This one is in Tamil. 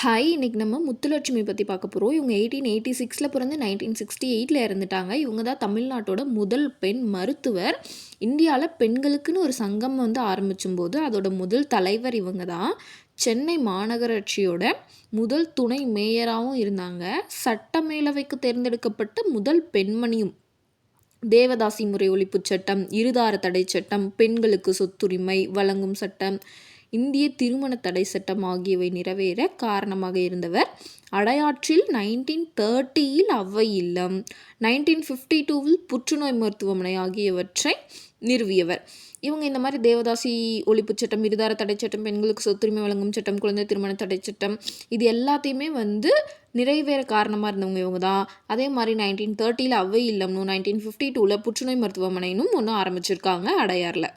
ஹாய் இன்றைக்கி நம்ம முத்துலட்சுமி பற்றி பார்க்க போகிறோம் இவங்க எயிட்டீன் எயிட்டி சிக்ஸில் பிறந்து நைன்டீன் சிக்ஸ்டி எயிட்டில் இறந்துட்டாங்க. இவங்க தான் தமிழ்நாட்டோட முதல் பெண் மருத்துவர். இந்தியாவில் பெண்களுக்குன்னு ஒரு சங்கம் வந்து ஆரம்பிச்சும்போது அதோட முதல் தலைவர் இவங்க தான். சென்னை மாநகராட்சியோட முதல் துணை மேயராகவும் இருந்தாங்க. சட்டமேலவைக்கு தேர்ந்தெடுக்கப்பட்ட முதல் பெண்மணியும். தேவதாசி முறை ஒழிப்புச் சட்டம் இருதார தடை சட்டம் பெண்களுக்கு சொத்துரிமை வழங்கும் சட்டம் இந்திய திருமண தடை சட்டம் ஆகியவை நிறைவேற காரணமாக இருந்தவர். அடையாற்றில் நைன்டீன் தேர்ட்டியில் அவ்வை இல்லம். நைன்டீன் ஃபிஃப்டி டூவில் புற்றுநோய் மருத்துவமனை ஆகியவற்றை நிறுவியவர். இவங்க இந்த மாதிரி தேவதாசி ஒழிப்பு சட்டம் இருதார தடை சட்டம் பெண்களுக்கு சொத்துரிமை வழங்கும் சட்டம் குழந்தை திருமண தடை சட்டம் இது எல்லாத்தையுமே வந்து நிறைவேற காரணமாக இருந்தவங்க இவங்க தான். அதே மாதிரி நைன்டீன் தேர்ட்டியில் அவ்வை இல்லம்னு நைன்டீன் ஃபிஃப்டி டூவில் புற்றுநோய் மருத்துவமனைனும் ஒன்று ஆரம்பிச்சிருக்காங்க அடையாரில்.